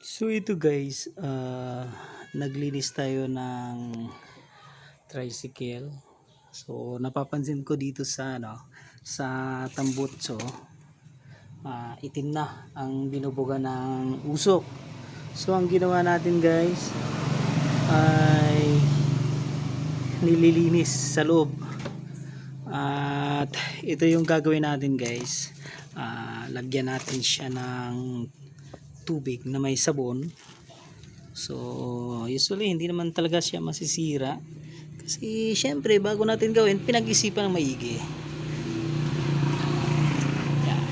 So ito guys, ah, naglinis tayo ng tricycle. So napapansin ko dito sa ano, sa tambutso, ah, itim na ang binubuga ng usok. So ang ginawa natin guys ay nililinis sa loob. At ito yung gagawin natin guys. Ah, lagyan natin siya ng tubig na may sabon. So, usually hindi naman talaga siya masisira. Kasi syempre, bago natin gawin, pinag-isipan ng maigi. Yan.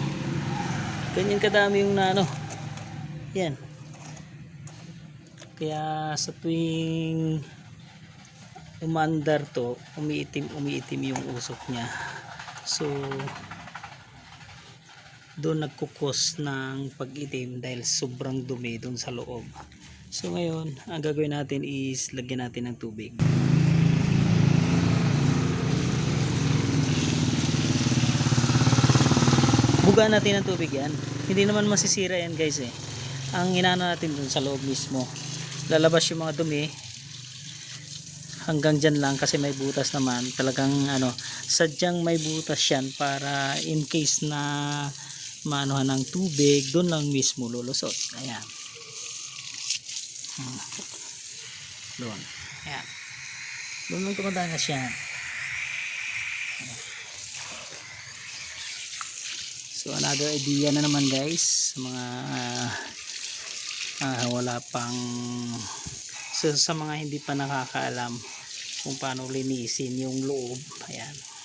Ganyan kadami yung na ano. Yan. Kaya sa tuwing umandar to, umiitim, umiitim yung usok niya. So, doon nagkukos ng pag-itim dahil sobrang dumi doon sa loob. So ngayon, ang gagawin natin is lagyan natin ng tubig. Bugaan natin ng tubig yan. Hindi naman masisira yan guys eh. Ang inano natin doon sa loob mismo. Lalabas yung mga dumi. Hanggang dyan lang kasi may butas naman. Talagang ano, sadyang may butas yan para in case na maanuhan ng tubig, doon lang mismo lulusot. Ayan. Hmm. Doon. Ayan. Doon lang tumatagas yan. So another idea na naman guys mga ah, ah, wala pang so, sa mga hindi pa nakakaalam kung paano linisin yung loob. Ayan.